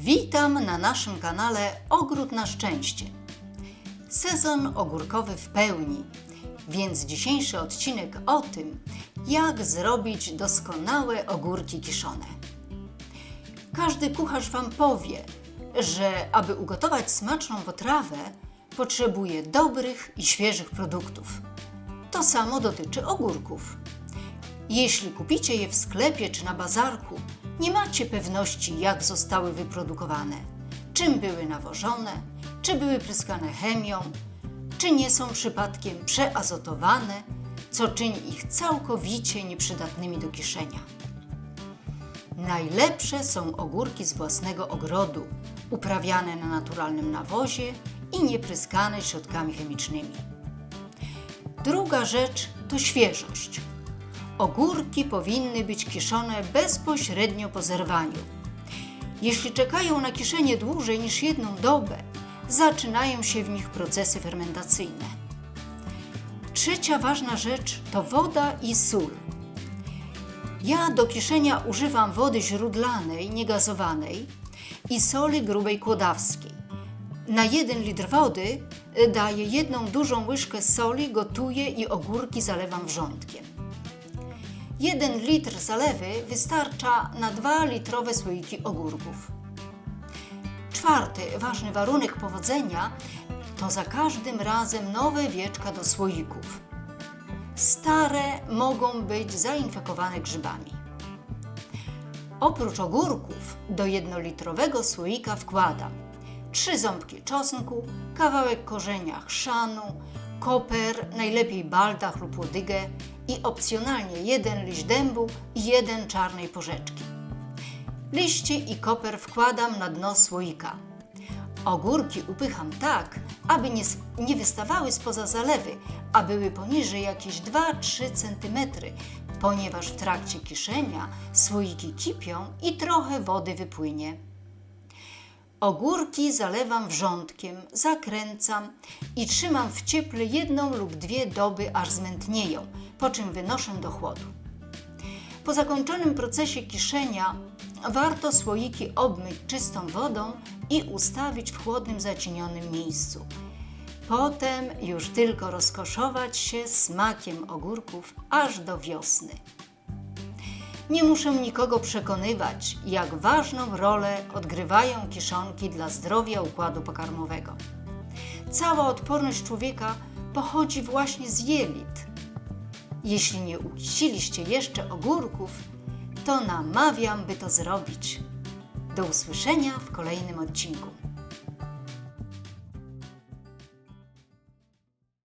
Witam na naszym kanale Ogród na Szczęście. Sezon ogórkowy w pełni, więc dzisiejszy odcinek o tym, jak zrobić doskonałe ogórki kiszone. Każdy kucharz Wam powie, że aby ugotować smaczną potrawę, potrzebuje dobrych i świeżych produktów. To samo dotyczy ogórków. Jeśli kupicie je w sklepie czy na bazarku, nie macie pewności, jak zostały wyprodukowane, czym były nawożone, czy były pryskane chemią, czy nie są przypadkiem przeazotowane, co czyni ich całkowicie nieprzydatnymi do kiszenia. Najlepsze są ogórki z własnego ogrodu, uprawiane na naturalnym nawozie i niepryskane środkami chemicznymi. Druga rzecz to świeżość. Ogórki powinny być kiszone bezpośrednio po zerwaniu. Jeśli czekają na kiszenie dłużej niż jedną dobę, zaczynają się w nich procesy fermentacyjne. Trzecia ważna rzecz to woda i sól. Ja do kiszenia używam wody źródlanej, niegazowanej i soli grubej kłodawskiej. Na 1 litr wody daję jedną dużą łyżkę soli, gotuję i ogórki zalewam wrzątkiem. 1 litr zalewy wystarcza na 2 litrowe słoiki ogórków. Czwarty ważny warunek powodzenia to za każdym razem nowe wieczka do słoików. Stare mogą być zainfekowane grzybami. Oprócz ogórków do jednolitrowego słoika wkładam trzy ząbki czosnku, kawałek korzenia chrzanu, koper, najlepiej baldach lub łodygę i opcjonalnie jeden liść dębu i jeden czarnej porzeczki. Liście i koper wkładam na dno słoika. Ogórki upycham tak, aby nie, nie wystawały spoza zalewy, a były poniżej jakieś 2-3 cm, ponieważ w trakcie kiszenia słoiki kipią i trochę wody wypłynie. Ogórki zalewam wrzątkiem, zakręcam i trzymam w cieple jedną lub dwie doby, aż zmętnieją, po czym wynoszę do chłodu. Po zakończonym procesie kiszenia warto słoiki obmyć czystą wodą i ustawić w chłodnym, zacienionym miejscu. Potem już tylko rozkoszować się smakiem ogórków aż do wiosny. Nie muszę nikogo przekonywać, jak ważną rolę odgrywają kiszonki dla zdrowia układu pokarmowego. Cała odporność człowieka pochodzi właśnie z jelit. Jeśli nie uściliście jeszcze ogórków, to namawiam, by to zrobić. Do usłyszenia w kolejnym odcinku.